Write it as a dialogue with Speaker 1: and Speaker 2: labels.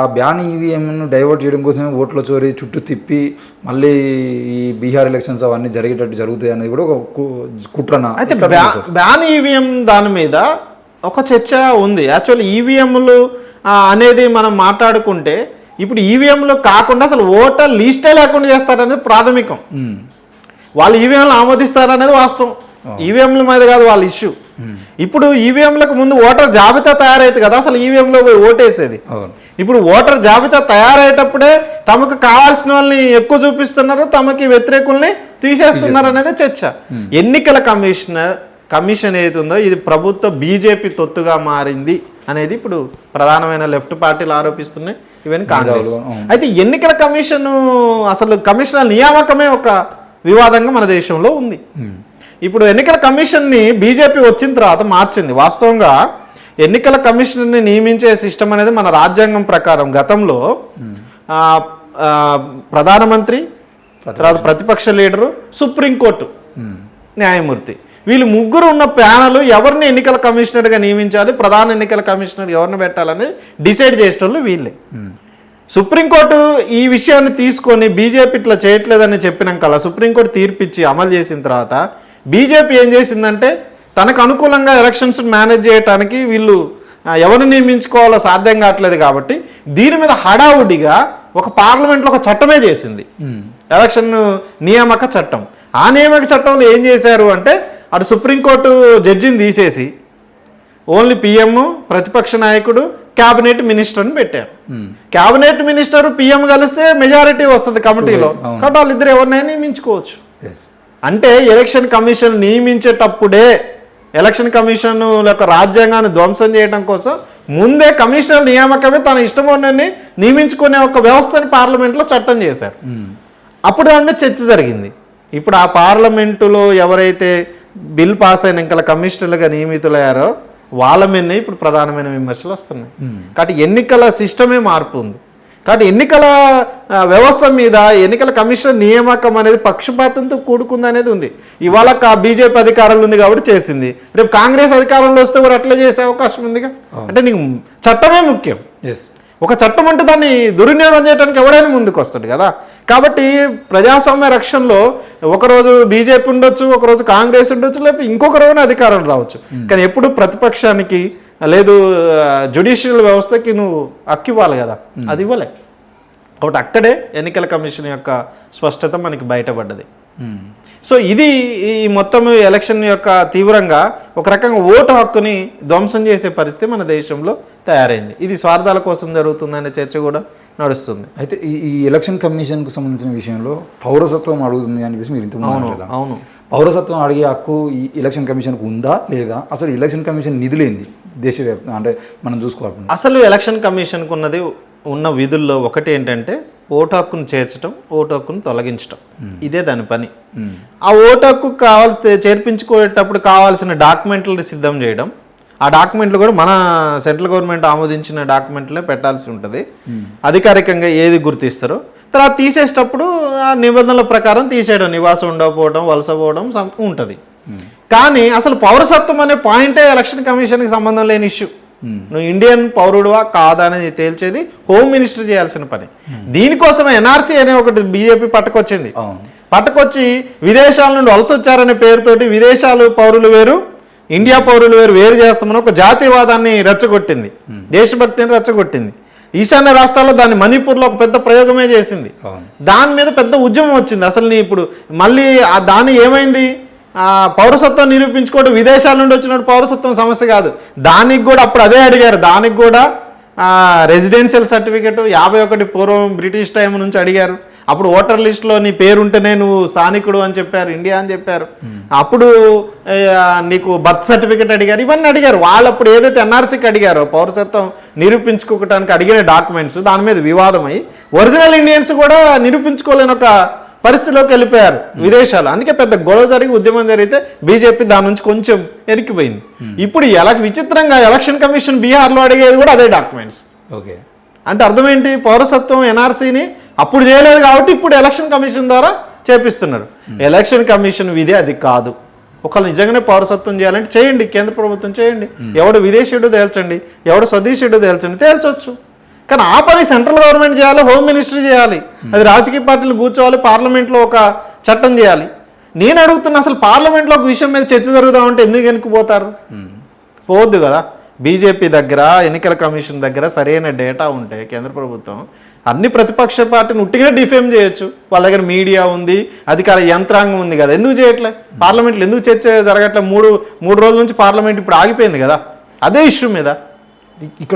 Speaker 1: ఆ ban ఈవీఎంను divert చేయడం కోసం ఓట్ల చోరీ చుట్టూ తిప్పి మళ్ళీ ఈ బీహార్ ఎలక్షన్స్ అవన్నీ జరిగేటట్టు జరుగుతాయి అనేది కూడా ఒక కుట్రన
Speaker 2: అయితే బ్యా బ్యాన్ ఈవీఎం దాని మీద ఒక చర్చ ఉంది. యాక్చువల్లీ ఈవీఎంలు అనేది మనం మాట్లాడుకుంటే ఇప్పుడు ఈవీఎంలు కాకుండా అసలు ఓటర్ లిస్టే లేకుండా చేస్తారనేది ప్రాథమికం. వాళ్ళు ఈవీఎంలు ఆమోదిస్తారనేది వాస్తవం. ఈవీఎంల మీద కాదు వాళ్ళ ఇష్యూ. ఇప్పుడు ఈవీఎంలకు ముందు ఓటర్ జాబితా తయారైతే కదా అసలు ఈవీఎంలో పోయి ఓటేసేది. ఇప్పుడు ఓటర్ జాబితా తయారయ్యేటప్పుడే తమకు కావాల్సిన వాళ్ళని ఎక్కువ చూపిస్తున్నారు తమకి వ్యతిరేకుల్ని తీసేస్తున్నారు అనేది చర్చ. ఎన్నికల కమిషనర్ కమిషన్ ఏది ఉందో ఇది ప్రభుత్వ బీజేపీ తొత్తుగా మారింది అనేది ఇప్పుడు ప్రధానమైన లెఫ్ట్ పార్టీలు ఆరోపిస్తున్నాయి ఈవెన్ కాంగ్రెస్. అయితే ఎన్నికల కమిషన్ అసలు కమిషనర్ నియామకమే ఒక వివాదంగా మన దేశంలో ఉంది. ఇప్పుడు ఎన్నికల కమిషన్ని బీజేపీ వచ్చిన తర్వాత మార్చింది. వాస్తవంగా ఎన్నికల కమిషన్ని నియమించే సిస్టమ్ అనేది మన రాజ్యాంగం ప్రకారం గతంలో ప్రధానమంత్రి తర్వాత ప్రతిపక్ష లీడరు సుప్రీంకోర్టు న్యాయమూర్తి. వీళ్ళు ముగ్గురు ఉన్న ప్యానల్ ఎవరిని ఎన్నికల కమిషనర్గా నియమించాలి ప్రధాన ఎన్నికల కమిషనర్ ఎవరిని పెట్టాలనేది డిసైడ్ చేసేటోళ్ళు వీళ్ళే. సుప్రీంకోర్టు ఈ విషయాన్ని తీసుకొని బీజేపీ ఇట్లా చేయట్లేదని చెప్పినాక సుప్రీంకోర్టు తీర్పిచ్చి అమలు చేసిన తర్వాత బీజేపీ ఏం చేసిందంటే తనకు అనుకూలంగా ఎలక్షన్స్ మేనేజ్ చేయడానికి వీళ్ళు ఎవరిని నియమించుకోవాలో సాధ్యం కావట్లేదు కాబట్టి దీని మీద హడావుడిగా ఒక పార్లమెంట్లో ఒక చట్టమే చేసింది. ఎలక్షన్ నియామక చట్టం. ఆ నియామక చట్టంలో ఏం చేశారు అంటే అటు సుప్రీంకోర్టు జడ్జిని తీసేసి ఓన్లీ పిఎం ప్రతిపక్ష నాయకుడు క్యాబినెట్ మినిస్టర్ని పెట్టారు. క్యాబినెట్ మినిస్టర్ పిఎం కలిస్తే మెజారిటీ వస్తుంది కమిటీలో. కాబట్టి వాళ్ళిద్దరు ఎవరినైనా నియమించుకోవచ్చు. అంటే ఎలక్షన్ కమిషన్ నియమించేటప్పుడే ఎలక్షన్ కమిషన్ యొక్క రాజ్యాంగాన్ని ధ్వంసం చేయడం కోసం ముందే కమిషనర్ నియామకమే తన ఇష్టం ఉన్నన్ని నియమించుకునే ఒక వ్యవస్థని పార్లమెంట్లో చట్టం చేశారు. అప్పుడు దాని మీద చర్చ జరిగింది. ఇప్పుడు ఆ పార్లమెంటులో ఎవరైతే బిల్ పాస్ అయిన ఇంకా కమిషనర్లుగా నియమితులయ్యారో వాళ్ళ మీదనే ఇప్పుడు ప్రధానమైన విమర్శలు వస్తున్నాయి. కాబట్టి ఎన్నికల సిస్టమే మార్పు ఉంది. కాబట్టి ఎన్నికల వ్యవస్థ మీద ఎన్నికల కమిషన్ నియామకం అనేది పక్షపాతంతో కూడుకుంది అనేది ఉంది. ఇవాళ బీజేపీ అధికారంలో ఉంది కాబట్టి చేసింది. రేపు కాంగ్రెస్ అధికారంలో వస్తే కూడా అట్లా చేసే అవకాశం ఉందిగా? అంటే నీకు చట్టమే ముఖ్యం.
Speaker 1: ఎస్
Speaker 2: ఒక చట్టం అంటే దాన్ని దుర్వినియోగం చేయడానికి ఎవడైనా ముందుకు వస్తాడు కదా? కాబట్టి ప్రజాస్వామ్య రక్షణలో ఒకరోజు బీజేపీ ఉండొచ్చు ఒకరోజు కాంగ్రెస్ ఉండొచ్చు లేకపోతే ఇంకొక రోజున అధికారం రావచ్చు. కానీ ఎప్పుడు ప్రతిపక్షానికి లేదు జుడిషియల్ వ్యవస్థకి నువ్వు హక్కు ఇవ్వాలి కదా అది ఇవ్వలే. కాబట్టి అక్కడే ఎన్నికల కమిషన్ యొక్క స్పష్టత మనకి బయటపడ్డది. సో ఇది ఈ మొత్తం ఎలక్షన్ యొక్క తీవ్రంగా ఒక రకంగా ఓటు హక్కుని ధ్వంసం చేసే పరిస్థితి మన దేశంలో తయారైంది. ఇది స్వార్థాల కోసం జరుగుతుందనే చర్చ కూడా నడుస్తుంది.
Speaker 1: అయితే ఈ ఎలక్షన్ కమిషన్కు సంబంధించిన విషయంలో పౌరసత్వం అడుగుతుంది అని చెప్పేసి మీరు ఇంత
Speaker 2: అవును అవును.
Speaker 1: పౌరసత్వం అడిగే హక్కు ఈ ఎలక్షన్ కమిషన్కు ఉందా లేదా? అసలు ఎలక్షన్ కమిషన్ నిధులేంది దేశవ్యాప్త అంటే మనం చూసుకోవాలి
Speaker 2: అసలు ఎలక్షన్ కమిషన్కు ఉన్నది ఉన్న విధుల్లో ఒకటి ఏంటంటే ఓటు హక్కును చేర్చడం ఓటు హక్కును తొలగించడం ఇదే దాని పని. ఆ ఓటు హక్కు కావాల్సి చేర్పించుకునేటప్పుడు కావాల్సిన డాక్యుమెంట్లు సిద్ధం చేయడం. ఆ డాక్యుమెంట్లు కూడా మన సెంట్రల్ గవర్నమెంట్ ఆమోదించిన డాక్యుమెంట్లే పెట్టాల్సి ఉంటుంది. అధికారికంగా ఏది గుర్తిస్తారో. తర్వాత తీసేటప్పుడు ఆ నిబంధనల ప్రకారం తీసేయడం. నివాసం ఉండకపోవడం వలస పోవడం ఉంటుంది. కానీ అసలు పౌరసత్వం అనే పాయింటే ఎలక్షన్ కమిషన్కి సంబంధం లేని ఇష్యూ. నువ్వు ఇండియన్ పౌరుడువా కాదా అనేది తేల్చేది హోమ్ మినిస్టర్ చేయాల్సిన పని. దీనికోసం ఎన్ఆర్సీ అనే ఒకటి బీజేపీ పట్టుకొచ్చింది. పట్టుకొచ్చి విదేశాల నుండి వలస వచ్చారనే పేరుతోటి విదేశాలు పౌరులు వేరు ఇండియా పౌరులు వేరు వేరు చేస్తామని ఒక జాతీయవాదాన్ని రెచ్చగొట్టింది. దేశభక్తిని రెచ్చగొట్టింది. ఈశాన్య రాష్ట్రాల్లో దాన్ని మణిపూర్లో ఒక పెద్ద ప్రయోగమే చేసింది. దాని మీద పెద్ద ఉద్యమం వచ్చింది. అసలు నీ ఇప్పుడు మళ్ళీ ఆ దాన్ని ఏమైంది? పౌరసత్వం నిరూపించుకోవడం విదేశాల నుండి వచ్చిన పౌరసత్వం సమస్య కాదు. దానికి కూడా అప్పుడు అదే అడిగారు. దానికి కూడా రెసిడెన్షియల్ సర్టిఫికెట్ యాభై ఒకటి పూర్వం బ్రిటిష్ టైం నుంచి అడిగారు. అప్పుడు ఓటర్ లిస్ట్లో నీ పేరు ఉంటేనే నువ్వు స్థానికుడు అని చెప్పారు ఇండియా అని చెప్పారు. అప్పుడు నీకు బర్త్ సర్టిఫికెట్ అడిగారు. ఇవన్నీ అడిగారు. వాళ్ళు అప్పుడు ఏదైతే ఎన్ఆర్సీకి అడిగారో పౌరసత్వం నిరూపించుకోవటానికి అడిగిన డాక్యుమెంట్స్ దాని మీద వివాదమై ఒరిజినల్ ఇండియన్స్ కూడా నిరూపించుకోలేని ఒక పరిస్థితిలోకి వెళ్ళిపోయారు విదేశాలు. అందుకే పెద్ద గొడవ జరిగి ఉద్యమం జరిగితే బీజేపీ దాని నుంచి కొంచెం ఎరికిపోయింది. ఇప్పుడు ఎలా విచిత్రంగా ఎలక్షన్ కమిషన్ బీహార్లో అడిగేది కూడా అదే డాక్యుమెంట్స్.
Speaker 1: ఓకే.
Speaker 2: అంటే అర్థం ఏంటి పౌరసత్వం ఎన్ఆర్సీని అప్పుడు చేయలేదు కాబట్టి ఇప్పుడు ఎలక్షన్ కమిషన్ ద్వారా చేపిస్తున్నారు. ఎలక్షన్ కమిషన్ విధి అది కాదు. ఒకళ్ళు నిజంగానే పౌరసత్వం చేయాలంటే చేయండి కేంద్ర ప్రభుత్వం చేయండి. ఎవడు విదేశీయుడు తేల్చండి ఎవడు స్వదేశీయుడు తేల్చండి తేల్చొచ్చు. కానీ ఆ పని సెంట్రల్ గవర్నమెంట్ చేయాలి హోమ్ మినిస్టర్ చేయాలి. అది రాజకీయ పార్టీలు కూర్చోవాలి పార్లమెంట్లో ఒక చట్టం చేయాలి. నేను అడుగుతున్నా అసలు పార్లమెంట్లో ఒక విషయం మీద చర్చ జరుగుదామంటే ఎందుకు వెనుకపోతారు? పోవద్దు కదా. బీజేపీ దగ్గర ఎన్నికల కమిషన్ దగ్గర సరైన డేటా ఉంటే కేంద్ర ప్రభుత్వం అన్ని ప్రతిపక్ష పార్టీని ఉట్టిగా డిఫేమ్ చేయొచ్చు. వాళ్ళ దగ్గర మీడియా ఉంది అధికార యంత్రాంగం ఉంది కదా. ఎందుకు చేయట్లే? పార్లమెంట్లో ఎందుకు చర్చ జరగట్లే? మూడు మూడు రోజుల నుంచి పార్లమెంట్ ఇప్పుడు ఆగిపోయింది కదా. అదే ఇష్యూ మీద.
Speaker 1: ఇక్కడ